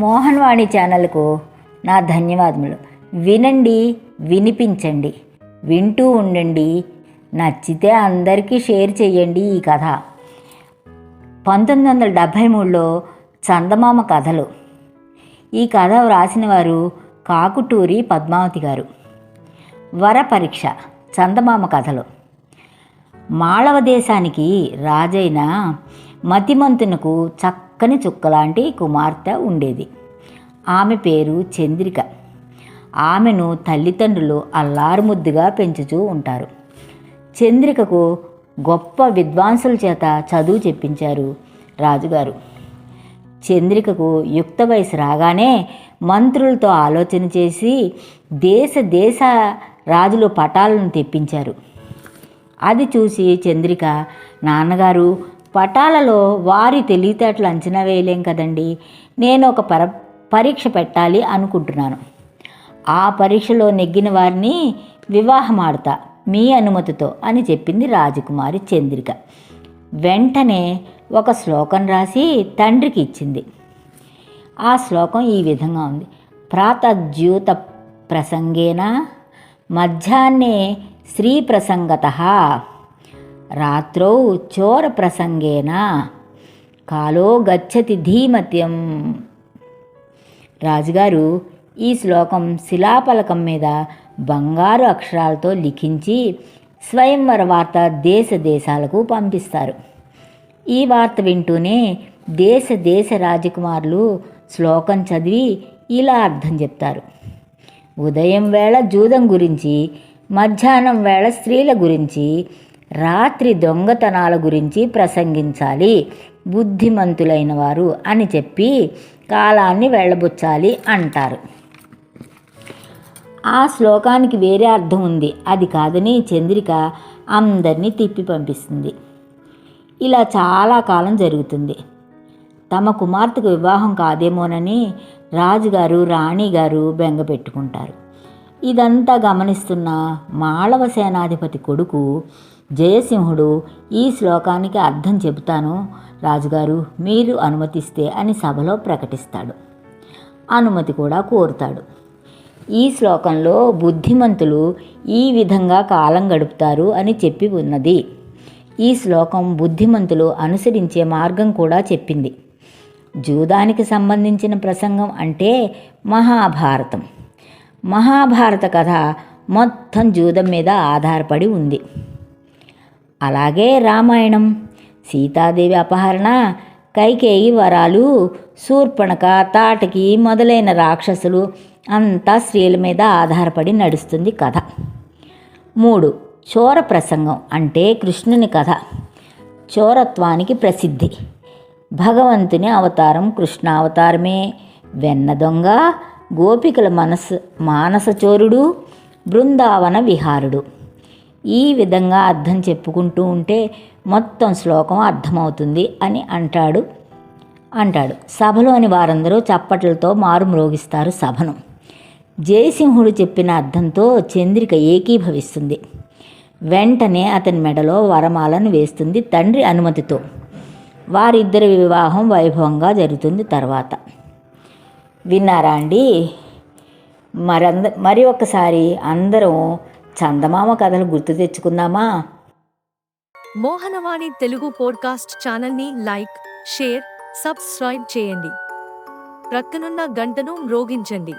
మోహన్వాణి ఛానల్కు నా ధన్యవాదములు. వినండి వినిపించండి వింటూ ఉండండి నచ్చితే అందరికీ షేర్ చేయండి ఈ కథ. పంతొమ్మిది వందల డెబ్భై మూడులో చందమామ కథలు. ఈ కథ వ్రాసిన వారు కాకుటూరి పద్మావతి గారు. వర పరీక్ష చందమామ కథలు. మాళవ దేశానికి రాజైన మతిమంతునకు చక్కని చుక్కలాంటి కుమార్తె ఉండేది. ఆమె పేరు చంద్రిక. ఆమెను తల్లిదండ్రులు అల్లారుముద్దుగా పెంచుతూ ఉంటారు. చంద్రికకు గొప్ప విద్వాంసుల చేత చదువు చెప్పించారు రాజుగారు. చంద్రికకు యుక్త వయసు రాగానే మంత్రులతో ఆలోచన చేసి దేశ దేశ రాజులు పటాలను తెప్పించారు. అది చూసి చంద్రిక నాన్నగారు పటాలలో వారి తెలివితేటలు అంచనా వేయలేం కదండి. నేను ఒక పర పరీక్ష పెట్టాలి అనుకుంటున్నాను. ఆ పరీక్షలో నెగ్గిన వారిని వివాహం ఆడతా మీ అనుమతితో అని చెప్పింది రాజకుమారి చంద్రిక. వెంటనే ఒక శ్లోకం రాసి తండ్రికి ఇచ్చింది. ఆ శ్లోకం ఈ విధంగా ఉంది. ప్రాతద్యూత ప్రసంగేన మధ్యాహ్నే స్త్రీ ప్రసంగత. రాత్రౌ చోర ప్రసంగేన? కాలో గచ్చతి ధీమత్యం. రాజుగారు ఈ శ్లోకం శిలాపలకం మీద బంగారు అక్షరాలతో లిఖించి స్వయంవర వార్త దేశ దేశాలకు పంపిస్తారు. ఈ వార్త వింటూనే దేశ దేశ రాజకుమారులు శ్లోకం చదివి ఇలా అర్థం చెప్తారు. ఉదయం వేళ జూదం గురించి మధ్యాహ్నం వేళ స్త్రీల గురించి రాత్రి దొంగతనాల గురించి ప్రసంగించాలి. బుద్ధిమంతులైన వారు అని చెప్పి కాలాన్ని వెళ్ళబుచ్చాలి అంటారు. ఆ శ్లోకానికి వేరే అర్థం ఉంది. అది కాదని చంద్రిక అందరినీ తిప్పి పంపిస్తుంది. ఇలా చాలా కాలం జరుగుతుంది. తమ కుమార్తెకు వివాహం కాదేమోనని రాజుగారు రాణిగారు బెంగ పెట్టుకుంటారు. ఇదంతా గమనిస్తున్న మాళవ సేనాధిపతి కొడుకు జయసింహుడు ఈ శ్లోకానికి అర్థం చెబుతాను. రాజుగారు మీరు అనుమతిస్తే అని సభలో ప్రకటిస్తాడు. అనుమతి కూడా కోరుతాడు. ఈ శ్లోకంలో బుద్ధిమంతులు ఈ విధంగా కాలం గడుపుతారు అని చెప్పి ఉన్నది. ఈ శ్లోకం బుద్ధిమంతులు అనుసరించే మార్గం కూడా చెప్పింది. జూదానికి సంబంధించిన ప్రసంగం అంటే మహాభారతం. మహాభారత కథ మొత్తం జూదం మీద ఆధారపడి ఉంది. అలాగే రామాయణం సీతాదేవి అపహరణ కైకేయి వరాలు శూర్పణక తాటకి మొదలైన రాక్షసులు అంతా స్త్రీల మీద ఆధారపడి నడుస్తుంది కథ. మూడు చోర ప్రసంగం అంటే కృష్ణుని కథ. చోరత్వానికి ప్రసిద్ధి. భగవంతుని అవతారం కృష్ణావతారమే. వెన్న దొంగ గోపికల మనసు మానసచోరుడు బృందావన విహారుడు. ఈ విధంగా అర్థం చెప్పుకుంటూ ఉంటే మొత్తం శ్లోకం అర్థమవుతుంది అని అంటాడు. అంటాడు. సభలోని వారందరూ చప్పట్లతో మారుమ్రోగిస్తారు సభను. జయసింహుడు చెప్పిన అర్థంతో చంద్రిక ఏకీభవిస్తుంది. వెంటనే అతని మెడలో వరమాలను వేస్తుంది తండ్రి అనుమతితో. వారిద్దరి వివాహం వైభవంగా జరుగుతుంది తర్వాత. విన్నారా అండి? మరంద మరి ఒకసారి అందరం చందమామ కథలు గుర్తు తెచ్చుకుందామా? మోహనవాణి తెలుగు పోడ్కాస్ట్ ఛానల్ని లైక్ షేర్ సబ్స్క్రైబ్ చేయండి. ప్రక్కనున్న గంటను మ్రోగించండి.